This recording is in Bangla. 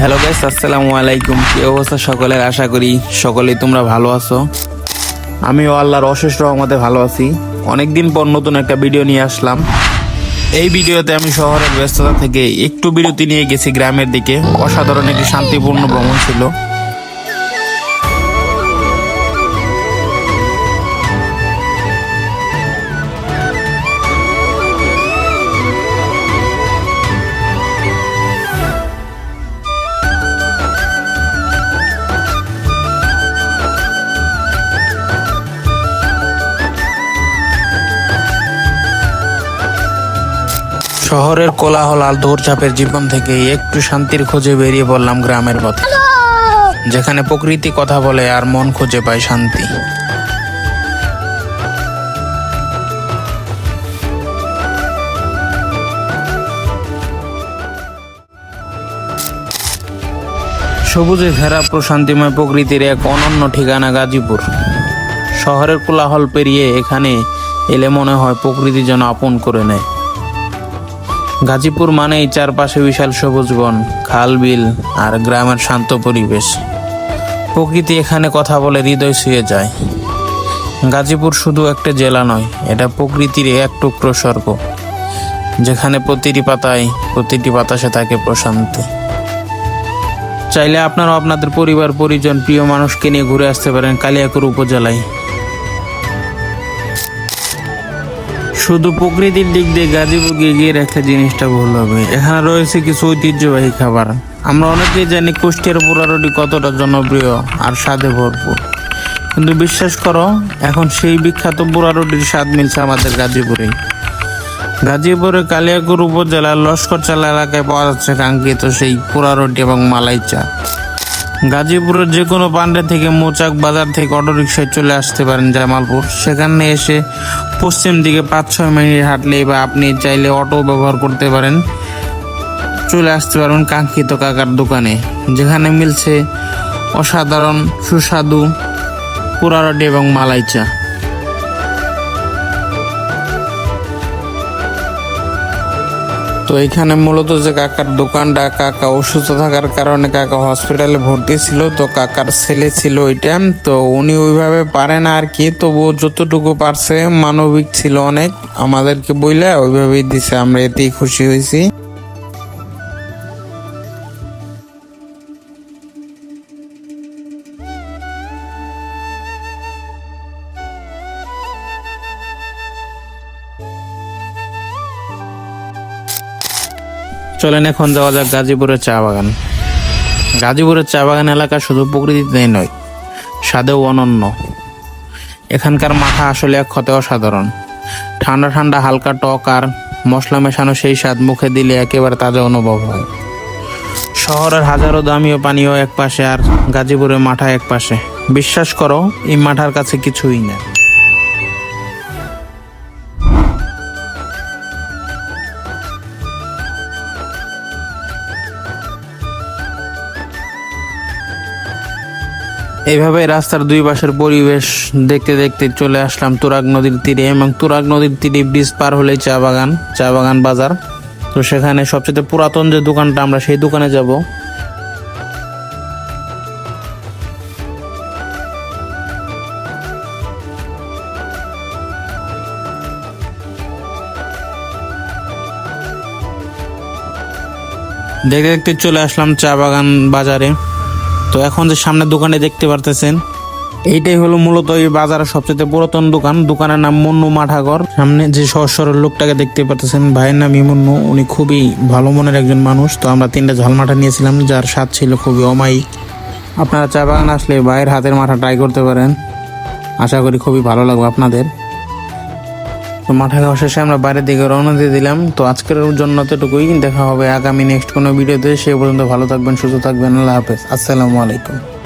হ্যালো গাইস আসসালামু আলাইকুম। কি অবস্থা সকলের? আশা করি সকলেই তোমরা ভালো আছো। আমিও আল্লাহর অশেষ রহমতে ভালো আছি। অনেকদিন পর নতুন একটা ভিডিও নিয়ে আসলাম। এই ভিডিওতে আমি শহরের ব্যস্ততা থেকে একটু বিরতি নিয়ে গেছি গ্রামের দিকে। অসাধারণ একটি শান্তিপূর্ণ ভ্রমণ ছিল। শহরের কোলাহল আর দৌড়চাপের জীবন থেকে একটু শান্তির খোঁজে বেরিয়ে পড়লাম গ্রামের পথে। যেখানে প্রকৃতি কথা বলে আর মন খুঁজে পায় শান্তি। সবুজে ঘেরা প্রশান্তিময় প্রকৃতির এক অনন্য ঠিকানা গাজীপুর। শহরের কোলাহল পেরিয়ে এখানে এলে মনে হয় প্রকৃতি যেন আপন করে নেয়। গাজীপুর মানেই চারপাশে বিশাল সবুজ বন, খাল বিল আর গ্রামের শান্ত পরিবেশ। প্রকৃতি এখানে কথা বলে হৃদয় ছুঁয়ে যায়। গাজীপুর শুধু একটা জেলা নয়, এটা প্রকৃতির এক টুকরো স্বর্গ, যেখানে প্রতিটি পাতায় প্রতিটি বাতাসে থাকে প্রশান্তি। চাইলে আপনারা আপনাদের পরিবার পরিজন প্রিয় মানুষকে নিয়ে ঘুরে আসতে পারেন কালিয়াকুর উপজেলায়। শুধু প্রকৃতির দিক দিয়ে গাজীপুরকে এগিয়ে রাখা জিনিসটা ভুল হবে। এখানে রয়েছে কিছু ঐতিহ্যবাহী খাবার। আমরা অনেকেই জানি কুষ্টিয়ার পোড়া রুটি কতটা জনপ্রিয় আর স্বাদে ভরপুর। কিন্তু বিশ্বাস করো, এখন সেই বিখ্যাত পোড়া রুটির স্বাদ মিলছে আমাদের গাজীপুরে। গাজীপুরের কালিয়াকুর উপজেলার লস্করচালা এলাকায় পাওয়া যাচ্ছে কাঙ্ক্ষিত সেই পোড়া রুটি এবং মালাই চা। গাজীপুরের যে কোনো পান্ডে থেকে মোচাক বাজার থেকে অটোরিকশায় চলে আসতে পারেন জামালপুর। সেখানে এসে পশ্চিম দিকে পাঁচ, ছয় মিনিট হাঁটলে বা আপনি চাইলে অটো ব্যবহার করতে পারেন। চলে আসতে পারবেন কাঙ্ক্ষিত কাকার দোকানে, যেখানে মিলছে অসাধারণ সুস্বাদু পোড়া রুটি এবং মালাই চা তো এখানে মূলত যে কাকার দোকানটা, কাকা অসুস্থ থাকার কারণে কাকা হসপিটালে ভর্তি ছিল, তো কাকার ছেলে ছিল ওইটা। তো উনি ওইভাবে পারে না আর কি তবু যতটুকু পারছে, মানবিক ছিল অনেক। আমাদেরকে বইলে ওইভাবেই দিছে, আমরা এতেই খুশি হয়েছি। চলেন এখন যাওয়া যাক গাজীপুরের চা বাগান। গাজীপুরের চা বাগান এলাকা শুধু প্রকৃতিতেই নয়, স্বাদেও অনন্য। এখানকার মাথা আসলে এক ক্ষতে অসাধারণ। ঠান্ডা ঠান্ডা হালকা টক আর মশলা মেশানো সেই স্বাদ মুখে দিলে একেবারে তাজা অনুভব হয়। শহরের হাজারো দামিও পানীয় এক পাশে আর গাজীপুরের মাঠা এক পাশে। বিশ্বাস করো, এই মাঠার কাছে কিছুই না এইভাবে রাস্তার দুই পাশের পরিবেশ দেখতে দেখতে চলে আসলাম তুরাগ নদীর তীরে এবং তুরাগ নদীর তীরে ব্রিজ পার হলেই চা বাগান চা বাগান বাজার। তো সেখানে সবচেয়ে পুরাতন যে দোকানটা আমরা সেই দোকানে যাব। দেখতে দেখতে চলে আসলাম চা বাগান বাজারে। তো এখন যে সামনে দোকানে দেখতে পারতেছেন, এইটাই হলো মূলত এই বাজারের সবচেয়ে পুরাতন দোকান। দোকানের নাম মুন্নু মাঠাগর। সামনে যে সহজ সরল লোকটাকে দেখতে পারতেছেন, ভাইয়ের নাম ইমন্নু উনি খুবই ভালো মনের একজন মানুষ। তো আমরা তিনটা ঝাল মাঠা নিয়েছিলাম, যার স্বাদ ছিল খুবই অমায়িক। আপনারা চা বাগান আসলে ভাইয়ের হাতের মাঠা ট্রাই করতে পারেন। আশা করি খুবই ভালো লাগবে আপনাদের। তো মাঠে খাওয়া শেষে আমরা বাইরের দিকে রওনা দিয়ে দিলাম। তো আজকের জন্য এতটুকুই দেখা হবে আগামী নেক্সট কোনো ভিডিওতে। সে পর্যন্ত ভালো থাকবেন, সুস্থ থাকবেন। আল্লাহ হাফেজ। আসসালামু আলাইকুম।